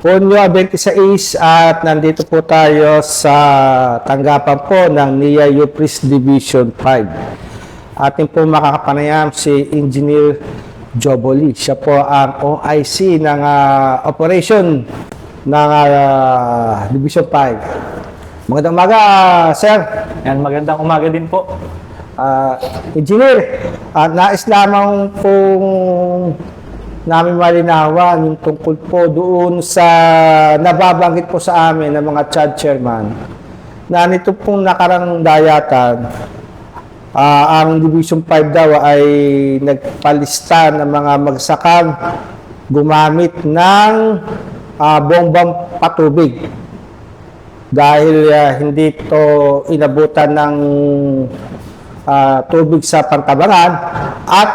Punyo 26 at nandito po tayo sa tanggapan po ng NIA UPRIS Division 5. Ating po makakapanayam si Engineer Joboli. Siya po ang OIC ng ah, operation ng ah, Division 5. Magandang umaga, sir. Yan, magandang umaga din po. Ah, engineer, at nais lamang pong namin malinawan yung tungkol po doon sa nababanggit po sa amin ng mga CHAD chairman na nito pong nakarang dayatan ah, ang Division 5 daw ay nagpalista ng mga magsakang gumamit ng ah, bombang patubig. Dahil ah, hindi ito inabutan ng ah, tubig sa pantabangan at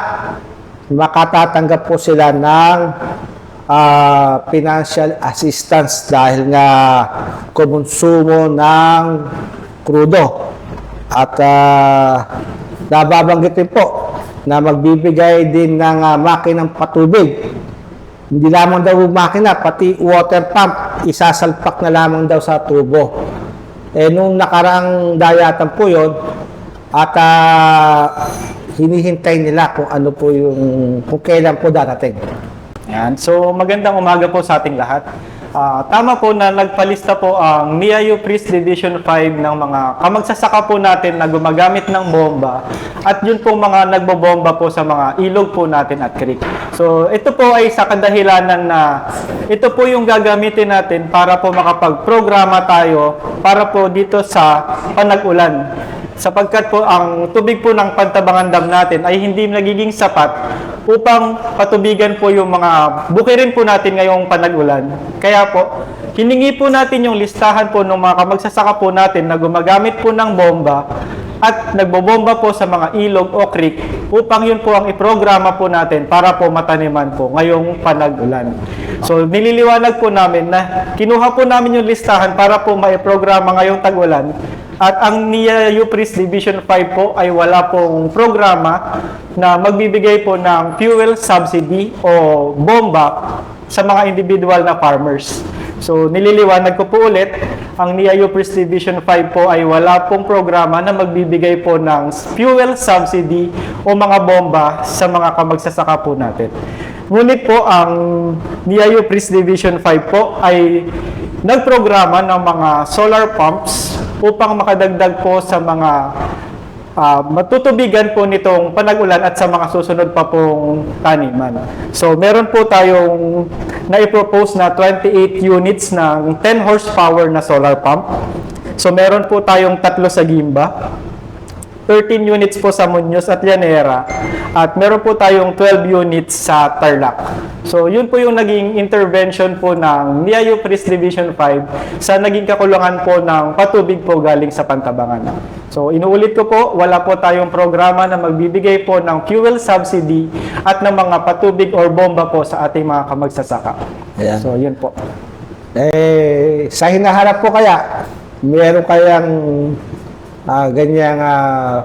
makatatanggap po sila ng ah, financial assistance dahil nga kumonsumo ng krudo at uh, nababanggit po na magbibigay din ng ah, makinang patubig hindi lamang daw makina, pati water pump, isasalpak na lamang daw sa tubo. Eh, nung nakaraang dayatan po yon at ah, hinihintay nila kung ano po yung, kung kailan po darating. Yan. So, magandang umaga po sa ating lahat. Ah, tama po na nagpalista po ang NIAU Priest Division 5 ng mga kamagsasaka po natin na gumagamit ng bomba at yun po mga nagbobomba po sa mga ilog po natin at creek. So, ito po ay sa kadahilanan na ito po yung gagamitin natin para po makapag-programa tayo para po dito sa panag-ulan. Sapagkat po ang tubig po ng pantabangan dam natin ay hindi nagiging sapat upang patubigan po yung mga bukirin po natin ngayong panag-ulan. Kaya po, hiningi po natin yung listahan po ng mga kamagsasaka po natin na gumagamit po ng bomba at nagbobomba po sa mga ilog o creek upang yun po ang iprograma po natin para po mataniman po ngayong panag-ulan. So, nililiwanag po namin na kinuha po namin yung listahan para po maiprograma ngayong tag-ulan at ang NIA UPRIS Division 5 po ay wala pong programa na magbibigay po ng fuel subsidy o bomba sa mga individual na farmers. So, nililiwanag ko po ulit, ang NIA UPRIS Division 5 po ay wala pong programa na magbibigay po ng fuel subsidy o mga bomba sa mga kamagsasaka po natin. Ngunit po, ang NIA UPRIS Division 5 po ay nagprograma ng mga solar pumps upang makadagdag po sa mga ah, matutubigan po nitong panag-ulan at sa mga susunod pa pong taniman. So, meron po tayong na-propose na 28 units ng 10 horsepower na solar pump. So, meron po tayong tatlo sa Gimba, 13 units po sa Muñoz at Llanera, at meron po tayong 12 units sa Tarlac. So, yun po yung naging intervention po ng NIAU Priest Division 5 sa naging kakulangan po ng patubig po galing sa Pantabangan. So, inuulit ko po, wala po tayong programa na magbibigay po ng fuel subsidy at ng mga patubig or bomba po sa ating mga kamagsasaka. Ayan. So, yun po. Eh, sa hinaharap po kaya, meron kayang ah, ganyang ah,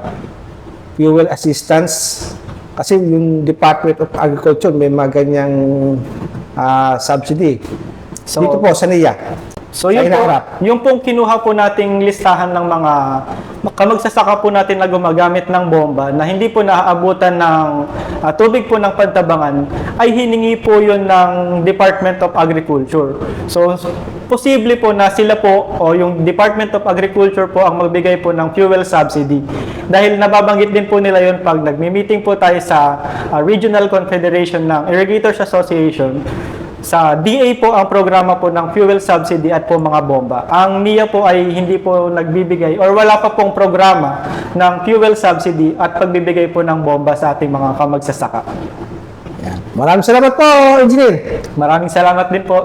fuel assistance kasi yung Department of Agriculture may mga ganyang ah, subsidy. So- Dito po sa NIA. So yun po, yung pong kinuha po nating listahan ng mga kamagsasaka po natin na gumagamit ng bomba na hindi po naaabutan ng ah, tubig po ng pantabangan ay hiningi po yun ng Department of Agriculture. So posible po na sila po o yung Department of Agriculture po ang magbigay po ng fuel subsidy. Dahil nababanggit din po nila yun pag nagmi-meeting po tayo sa ah, Regional Confederation ng Irrigators Association sa DA po ang programa po ng fuel subsidy at po mga bomba. Ang NIA po ay hindi po nagbibigay or wala pa pong programa ng fuel subsidy at pagbibigay po ng bomba sa ating mga kamagsasaka. Maraming salamat po, Engineer. Maraming salamat din po.